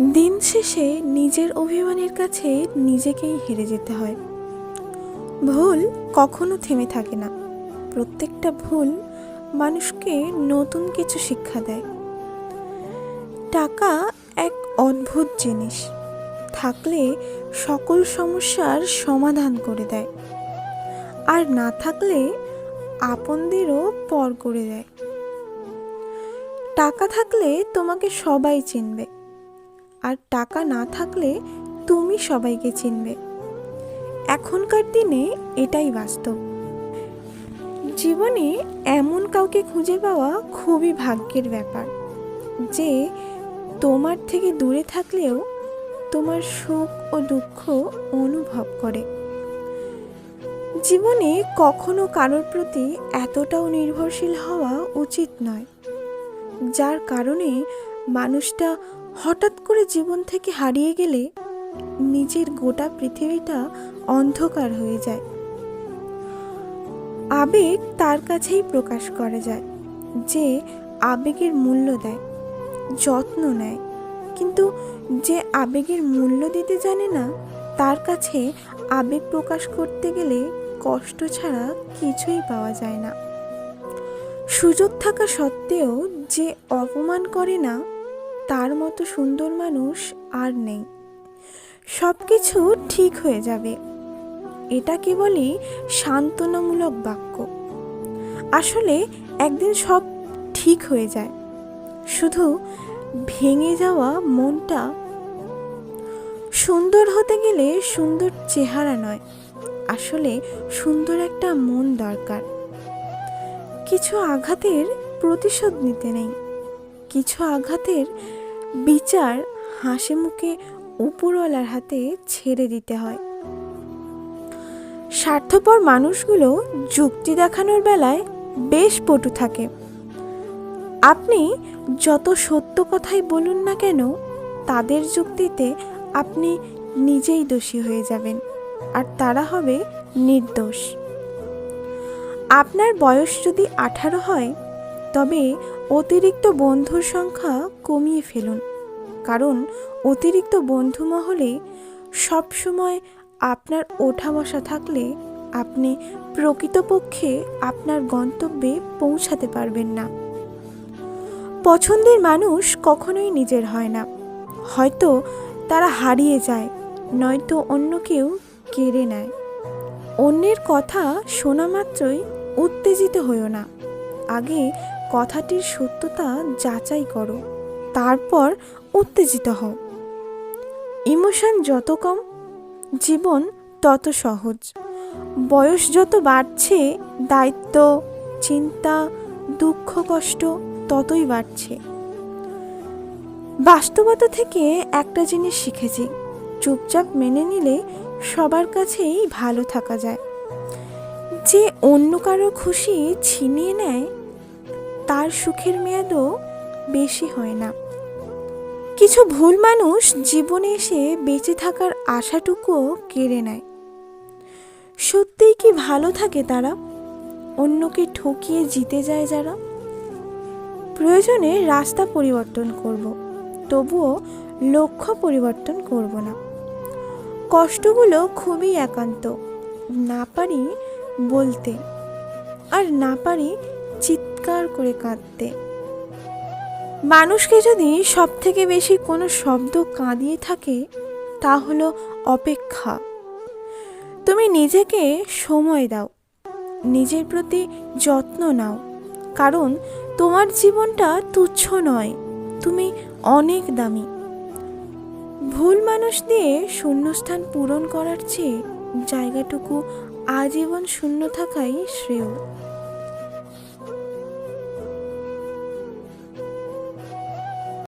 দিন শেষে নিজের অভিমানের কাছে নিজেকেই হেরে যেতে হয়। ভুল কখনো থেমে থাকে না। প্রত্যেকটা ভুল মানুষকে নতুন কিছু শিক্ষা দেয়। টাকা এক অদ্ভুত জিনিস। থাকলে সকল সমস্যার সমাধান করে দেয়। আর না থাকলে আপনদেরও পর করে দেয়। টাকা থাকলে তোমাকে সবাই চিনবে। আর টাকা না থাকলে তুমি সবাইকে চিনবে। এখনকার দিনে এটাই বাস্তব। জীবনে এমন কাউকে খুঁজে পাওয়া খুবই ভাগ্যের ব্যাপার। যে তোমার থেকে দূরে থাকলেও তোমার সুখ ও দুঃখ অনুভব করে। জীবনে কখনো কারোর প্রতি এতটাও নির্ভরশীল হওয়া উচিত নয়, যার কারণে মানুষটা হঠাৎ করে জীবন থেকে হারিয়ে গেলে নিজের গোটা পৃথিবীটা অন্ধকার হয়ে যায়। আবেগ তার কাছেই প্রকাশ করা যায়, যে আবেগের মূল্য দেয়, যত্ন নেয়। কিন্তু যে আবেগের মূল্য দিতে জানে না, তার কাছে আবেগ প্রকাশ করতে গেলে কষ্ট ছাড়া কিছুই পাওয়া যায় না। সুযোগ থাকা সত্ত্বেও যে অপমান করে না তার মতো সুন্দর মানুষ আর নেই। সব কিছু ঠিক হয়ে যাবে। এটা কেবলই সান্ত্বনামূলক বাক্য। আসলে একদিন সব ঠিক হয়ে যায়। শুধু ভেঙে যাওয়া মনটা সুন্দর হতে গেলে সুন্দর চেহারা নয়, আসলে সুন্দর একটা মন দরকার। কিছু আঘাতের প্রতিশোধ নিতে নেই। কিছু আঘাতের বিচার হাসি মুখে উপরওয়ালার হাতে ছেড়ে দিতে হয়। স্বার্থপর মানুষগুলো যুক্তি দেখানোর বেলায় বেশ পটু থাকে। আপনি যত সত্য কথাই বলুন না কেন, তাদের যুক্তিতে আপনি নিজেই দোষী হয়ে যাবেন, আর তারা হবে নির্দোষ। আপনার বয়স যদি আঠারো হয় তবে অতিরিক্ত বন্ধুর সংখ্যা কমিয়ে ফেলুন। কারণ অতিরিক্ত বন্ধু মহলে সবসময় আপনার ওঠা বসা থাকলে আপনি প্রকৃতপক্ষে আপনার গন্তব্যে পৌঁছাতে পারবেন না। পছন্দের মানুষ কখনোই নিজের হয় না। হয়তো তারা হারিয়ে যায়, নয়তো অন্য কেউ কেড়ে নেয়। অন্যের কথা শোনা মাত্রই উত্তেজিত হইও না। আগে কথাটির সত্যতা যাচাই করো, তারপর উত্তেজিত হও। ইমোশন যত কম, জীবন তত সহজ। বয়স যত বাড়ছে, দায়িত্ব, চিন্তা, দুঃখ, কষ্ট ততই বাড়ছে। বাস্তবতা থেকে একটা জিনিস শিখেছি, চুপচাপ মেনে নিলে সবার কাছেই ভালো থাকা যায়। যে অন্য কারও খুশি ছিনিয়ে নেয় তার সুখের মেয়াদও বেশি হয় না। কিছু ভুল মানুষ জীবনে এসে বেঁচে থাকার আশাটুকুও কেড়ে নেয়। সত্যিই কি ভালো থাকে তারা? অন্যকে ঠকিয়ে জিতে যায় যারা? প্রয়োজনে রাস্তা পরিবর্তন করব, তবুও লক্ষ্য পরিবর্তন করব না। কষ্টগুলো খুবই একান্ত, না পারি বলতে, আর না পারি চিৎকার করে কাঁদতে। মানুষকে যদি সব থেকে বেশি কোনো শব্দ কাঁদিয়ে থাকে, তা হলো অপেক্ষা। তুমি নিজেকে সময় দাও, নিজের প্রতি যত্ন নাও, কারণ তোমার জীবনটা তুচ্ছ নয়, তুমি অনেক দামি। ভুল মানুষ দিয়ে শূন্যস্থান পূরণ করার চেয়ে জায়গাটুকু আজীবন শূন্য থাকাই শ্রেয়।